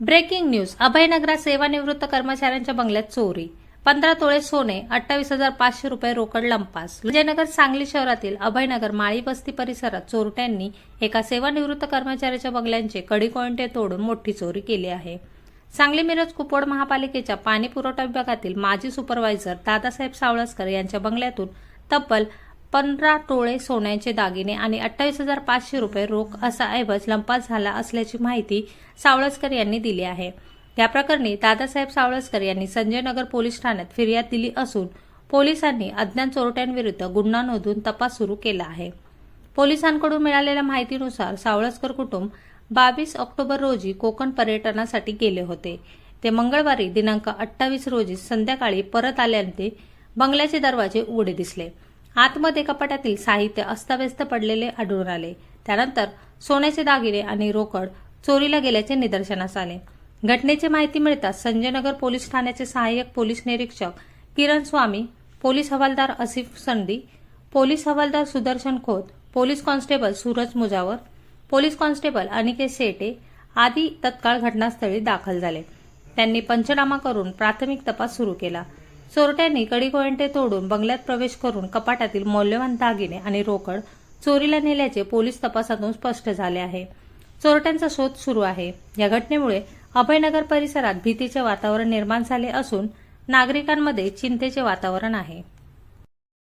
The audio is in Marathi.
Breaking news. अभयनगरात सेवानिवृत्त कर्मचाऱ्यांच्या बंगल्यात चोरी. पंधरा तोळे सोने अठ्ठावीस हजार पाचशे रुपये रोकड लंपास. विजयनगर सांगली शहरातील अभयनगर माळी वस्ती परिसरात चोरट्यांनी एका सेवानिवृत्त कर्मचाऱ्याच्या बंगल्यांचे कडीकोंटे तोडून मोठी चोरी केली आहे. सांगली मिरज कुपोड महापालिकेच्या पाणी पुरवठा विभागातील माजी सुपरवायझर दादासाहेब सावळसकर यांच्या बंगल्यातून तब्बल पंधरा टोळे सोन्याचे दागिने आणि अठ्ठावीस हजार पाचशे रुपये रोख असा ऐवज लंपास झाला असल्याची माहिती सावळसकर यांनी दिली आहे. या प्रकरणी दादासाहेब सावळसकर यांनी संजय नगर पोलीस ठाण्यात फिर्याद दिली असून पोलिसांनी अज्ञात चोरट्यांविरुद्ध गुन्हा नोंदवून तपास सुरू केला आहे. पोलिसांकडून मिळालेल्या माहितीनुसार सावळसकर कुटुंब बावीस ऑक्टोबर रोजी कोकण पर्यटनासाठी गेले होते. ते मंगळवारी दिनांक अठ्ठावीस रोजी संध्याकाळी परत आल्याने बंगल्याचे दरवाजे उघडे दिसले. आतमध्ये कपाटातील साहित्य अस्ताव्यस्त पडलेले आढळून आले. त्यानंतर सोन्याचे दागिने आणि रोकड चोरीला गेल्याचे निदर्शनास आले. घटनेची माहिती मिळताच संजयनगर पोलीस ठाण्याचे सहाय्यक पोलीस निरीक्षक किरण स्वामी पोलीस हवालदार असिफ संधी पोलीस हवालदार Sudarshan Khot police constable Suraj Mujawar police constable Aniket Shete आदी तत्काळ घटनास्थळी दाखल झाले. त्यांनी पंचनामा करून प्राथमिक तपास सुरू केला. चोरट्यांनी कडीकोयंटे तोडून बंगल्यात प्रवेश करून कपाटातील मौल्यवान दागिने आणि रोकड चोरीला नेल्याचे पोलीस तपासातून स्पष्ट झाले आहे. चोरट्यांचा शोध सुरू आहे. या घटनेमुळे अभयनगर परिसरात भीतीचे वातावरण निर्माण झाले असून नागरिकांमध्ये चिंतेचे वातावरण आहे.